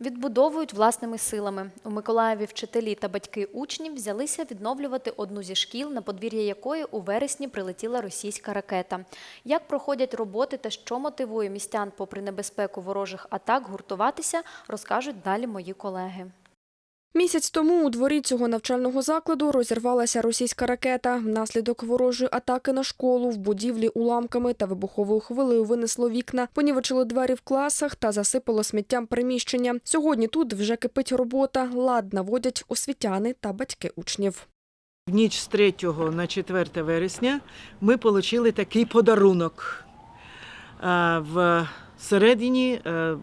Відбудовують власними силами. У Миколаєві вчителі та батьки учнів взялися відновлювати одну зі шкіл, на подвір'я якої у вересні прилетіла російська ракета. Як проходять роботи та що мотивує містян, попри небезпеку ворожих атак, гуртуватися, розкажуть далі мої колеги. Місяць тому у дворі цього навчального закладу розірвалася російська ракета. Внаслідок ворожої атаки на школу в будівлі уламками та вибуховою хвилею винесло вікна, понівечило двері в класах та засипало сміттям приміщення. Сьогодні тут вже кипить робота. Лад наводять освітяни та батьки учнів. В ніч з 3 на 4 вересня ми отримали такий подарунок в середині е,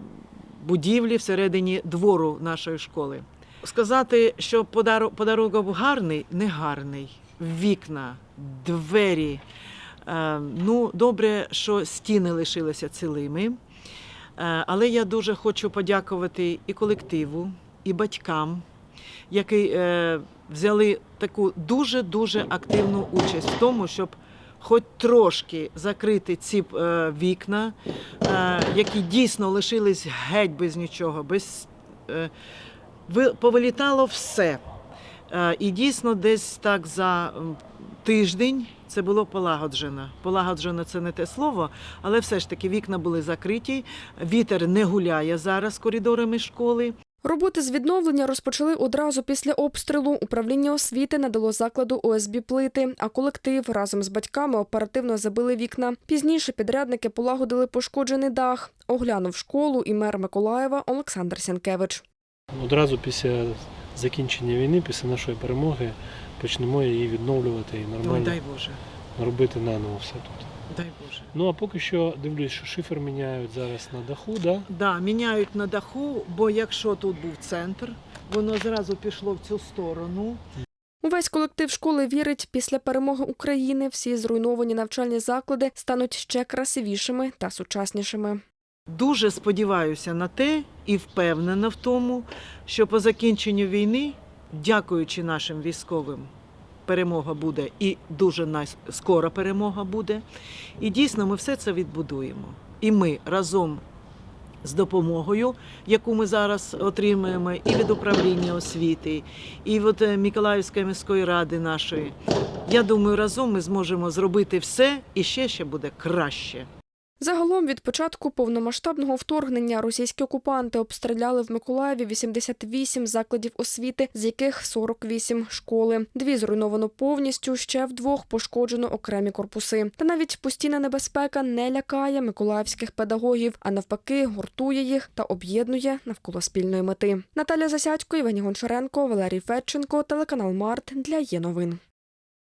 будівлі, всередині двору нашої школи. Сказати, що подару- подарунок гарний, не гарний. Вікна, двері. Е, Ну, добре, що стіни лишилися цілими. Е, Але я дуже хочу подякувати і колективу, і батькам, які е, взяли таку дуже-дуже активну участь в тому, щоб хоч трошки закрити ці вікна, які дійсно лишились геть без нічого, без, повилітало все. Е, і дійсно десь так за тиждень це було полагоджено. Полагоджено це не те слово, але все ж таки вікна були закриті, вітер не гуляє зараз коридорами школи. Роботи з відновлення розпочали одразу після обстрілу. Управління освіти надало закладу ОСБ плити, а колектив разом з батьками оперативно забили вікна. Пізніше підрядники полагодили пошкоджений дах. Оглянув школу і мер Миколаєва Олександр Сянкевич. Одразу після закінчення війни, після нашої перемоги, почнемо її відновлювати і Ой, нормально дай Боже, робити наново все тут. дай Боже. Ну а поки що дивлюсь, що шифер міняють зараз на даху, да? Да, міняють на даху, бо якщо тут був центр, воно зразу пішло в цю сторону. Увесь колектив школи вірить, після перемоги України всі зруйновані навчальні заклади стануть ще красивішими та сучаснішими. Дуже сподіваюся на те і впевнена в тому, що по закінченню війни, дякуючи нашим військовим, перемога буде і дуже скоро перемога буде. І дійсно ми все це відбудуємо. І ми разом з допомогою, яку ми зараз отримуємо і від управління освіти, і від е, Миколаївської міської ради нашої. Я думаю, разом ми зможемо зробити все і ще ще буде краще. Загалом від початку повномасштабного вторгнення російські окупанти обстріляли в Миколаєві 88 закладів освіти, з яких 48 – школи. Дві зруйновано повністю, ще в двох пошкоджено окремі корпуси. Та навіть постійна небезпека не лякає миколаївських педагогів, а навпаки гуртує їх та об'єднує навколо спільної мети. Наталя Засядько, Євгеній Гончаренко, Валерій Федченко, телеканал Март для є новин.